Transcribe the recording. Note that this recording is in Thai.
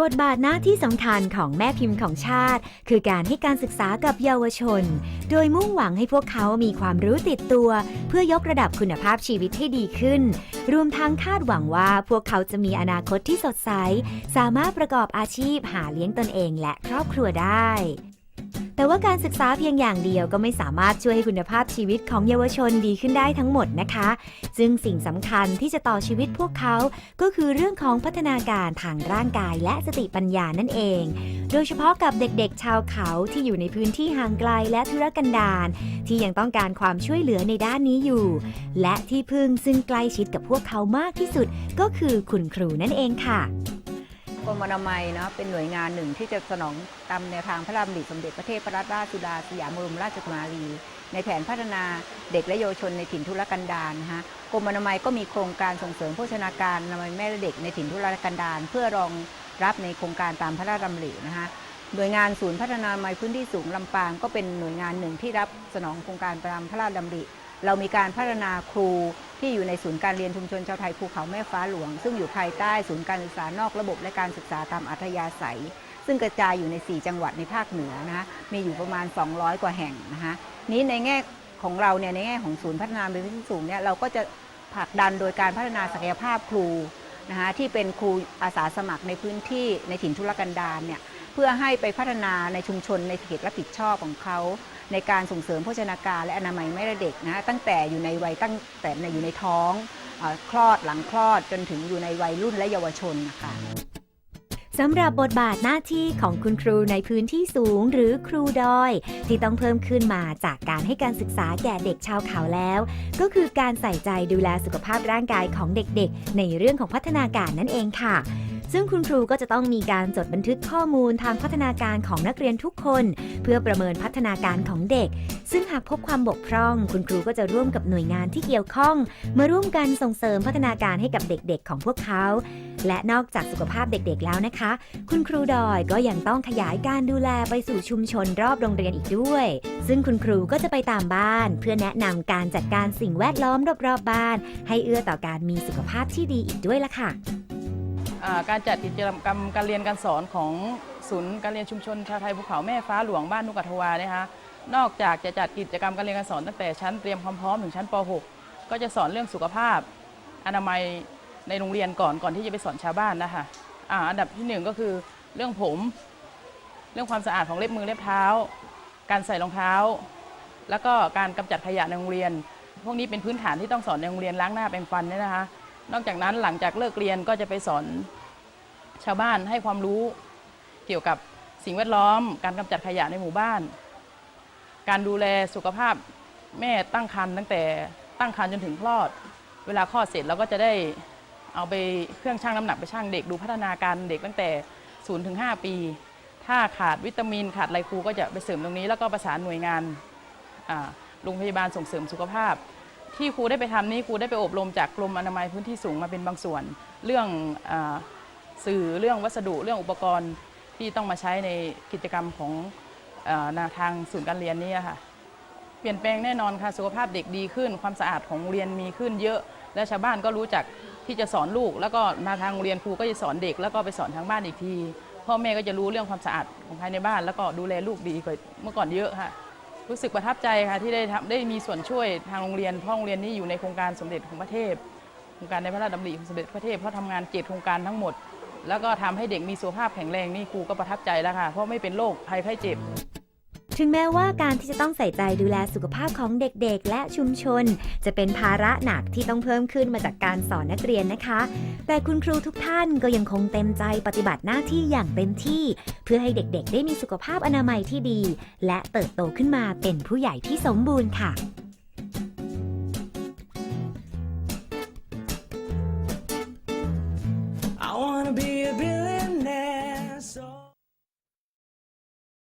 บทบาทหน้าที่สำคัญของแม่พิมพ์ของชาติ คือการให้การศึกษากับเยาวชน โดยมุ่งหวังให้พวกเขามีความรู้ติดตัว เพื่อยกระดับคุณภาพชีวิตให้ดีขึ้น รวมทั้งคาดหวังว่าพวกเขาจะมีอนาคตที่สดใส สามารถประกอบอาชีพหาเลี้ยงตนเองและครอบครัวได้ แต่ว่าการศึกษาเพียงอย่างเดียวก็ไม่สามารถช่วยให้คุณภาพชีวิตของเยาวชนดีขึ้นได้ทั้งหมดนะคะ ซึ่งสิ่งสำคัญที่จะต่อชีวิตพวกเขา ก็คือเรื่องของพัฒนาการทางร่างกายและสติปัญญานั่นเอง โดยเฉพาะกับเด็กๆ ชาวเขาที่อยู่ในพื้นที่ห่างไกลและธุรกันดารที่ยังต้องการความช่วยเหลือในด้านนี้อยู่ และที่พึ่งซึ่งใกล้ชิดกับพวกเขามากที่สุด ก็คือคุณครูนั่นเองค่ะ รมอนามัยเนาะเป็นหน่วยงานหนึ่งที่จะสนองตามแนวทางพระราชดำริสมเด็จพระเทพรัตนราชสุดาสยามบรมราชกุมารี ในแผนพัฒนาเด็กและเยาวชนในถิ่นทุรกันดารนะคะกรมอนามัยก็มีโครงการส่งเสริมโภชนาการอนามัยแม่และเด็กในถิ่นทุรกันดารเพื่อรองรับในโครงการตามพระราชดำรินะคะหน่วยงานศูนย์พัฒนาอนามัยพื้นที่สูงลำปางก็เป็นหน่วยงานหนึ่งที่รับสนองโครงการตามพระราชดำริ เรามีการพัฒนาครูที่อยู่ในศูนย์การเรียนชุมชนชาวไทยภูเขาแม่ฟ้าหลวง ซึ่งอยู่ภายใต้ศูนย์การศึกษานอกระบบและการศึกษาตามอัธยาศัย ซึ่งกระจายอยู่ใน 4 จังหวัดในภาคเหนือนะคะมีอยู่ประมาณ 200 กว่าแห่งนะคะนี้ในแง่ของเราเนี่ยในแง่ของศูนย์พัฒนาเป็นที่สูงเนี่ยเราก็จะผลักดันโดยการพัฒนาศักยภาพครูนะคะที่เป็นครูอาสาสมัครในพื้นที่ในถิ่นทุรกันดารเนี่ย พื่อให้ไปพัฒนาในชุมชนในเขตรับผิดชอบของเขา ในการส่งเสริมโภชนาการและอนามัยแม่และเด็กนะตั้งแต่อยู่ในวัยตั้งแต่ในอยู่ในท้องอคลอดหลังคลอดจนถึงอยู่ในวัยรุ่นและเยาวชนนะคะสำหรับบทบาทหน้าที่ของคุณครูในพื้นที่สูงหรือครูดอย ที่ต้องเพิ่มขึ้นมาจากการให้การศึกษาแก่เด็กชาวเขาแล้ว ก็คือการใส่ใจดูแลสุขภาพร่างกายของเด็กๆ ในเรื่องของพัฒนาการนั่นเองค่ะ ซึ่งคุณครูก็จะต้องมีการจดบันทึกข้อมูลทางพัฒนาการของนักเรียนทุกคน เพื่อประเมินพัฒนาการของเด็ก ซึ่งหากพบความบกพร่อง คุณครูก็จะร่วมกับหน่วยงานที่เกี่ยวข้อง มาร่วมกันส่งเสริมพัฒนาการให้กับเด็กๆ ของพวกเขา และนอกจากสุขภาพเด็กๆแล้วนะคะ คุณครูดอยก็ยังต้องขยายการดูแลไปสู่ชุมชนรอบโรงเรียนอีกด้วย ซึ่งคุณครูก็จะไปตามบ้าน เพื่อแนะนำการจัดการสิ่งแวดล้อมรอบๆบ้าน ให้เอื้อต่อการมีสุขภาพที่ดีอีกด้วยล่ะค่ะ อ่าการจัดกิจกรรมการเรียนการสอนของศูนย์การเรียนชุมชนชาวไทยภูเขาแม่ฟ้าหลวงบ้านนุกัทวาเนี่ยคะนอกจากจะจัดกิจกรรมการเรียนการสอนตั้งแต่ชั้นเตรียมความพร้อมถึงชั้นป .6 ก็จะสอนเรื่องสุขภาพ อนามัยในโรงเรียนก่อนก่อนที่จะไปสอนชาวบ้านนะคะอ่าอันดับที่หนึ่งก็คือเรื่องผม เรื่องความสะอาดของเล็บมือเล็บเท้า การใส่รองเท้า แล้วก็การกำจัดขยะในโรงเรียน พวกนี้เป็นพื้นฐานที่ต้องสอนในโรงเรียนล้างหน้าแปรงฟันเนี่ยนะคะ นอกจากนั้นหลังจากเลิกเรียนก็จะไปสอนชาวบ้านให้ความรู้เกี่ยวกับสิ่งแวดล้อม การกำจัดขยะในหมู่บ้าน การดูแลสุขภาพแม่ตั้งครรภ์ตั้งแต่ตั้งครรภ์จนถึงคลอด เวลาคลอดเสร็จเราก็จะได้เอาไปเครื่องชั่งน้ำหนักไปชั่งเด็กดูพัฒนาการเด็กตั้งแต่0ถึง5ปี ถ้าขาดวิตามินขาดไรครูก็จะไปเสริมตรงนี้ แล้วก็ประสานหน่วยงานโรงพยาบาลส่งเสริมสุขภาพ ที่ครูได้ไปทำนี่ครูได้ไปอบรมจากกรมอนามัยพื้นที่สูงมาเป็นบางส่วน เรื่องอสื่อเรื่องวัสดุเรื่องอุปกรณ์ที่ต้องมาใช้ในกิจกรรมของอาทางศูนย์การเรียนนี่ค่ะเปลี่ยนแปลงแน่นอนค่ะสุขภาพเด็กดีขึ้น ความสะอาดของโรงเรียนมีขึ้นเยอะ และชาวบ้านก็รู้จักที่จะสอนลูก แล้วก็มาทางโรงเรียนครูก็จะสอนเด็ก แล้วก็ไปสอนทางบ้านอีกทีพ่อแม่ก็จะรู้เรื่องความสะอาดของภายในบ้าน แล้วก็ดูแลลูกดีกว่าเมื่อก่อนเยอะค่ะ รู้สึกประทับใจค่ะที่ได้ทำได้มีส่วนช่วยทางโรงเรียนเพราะโรงเรียนนี้อยู่ในโครงการสมเด็จของพระเทพโครงการในพระราชดำริของสมเด็จพระเทพเพราะทำงานเจ็ดโครงการทั้งหมด แล้วก็ทำให้เด็กมีสุขภาพแข็งแรงนี่ครูก็ประทับใจแล้วค่ะเพราะไม่เป็นโรคภัยไข้เจ็บ ถึงแม้ว่าการที่จะต้องใส่ใจดูแลสุขภาพของเด็กๆ และชุมชน จะเป็นภาระหนักที่ต้องเพิ่มขึ้นมาจากการสอนนักเรียนนะคะ แต่คุณครูทุกท่านก็ยังคงเต็มใจปฏิบัติหน้าที่อย่างเต็มที่ เพื่อให้เด็กๆ ได้มีสุขภาพอนามัยที่ดี และเติบโตขึ้นมาเป็นผู้ใหญ่ที่สมบูรณ์ค่ะ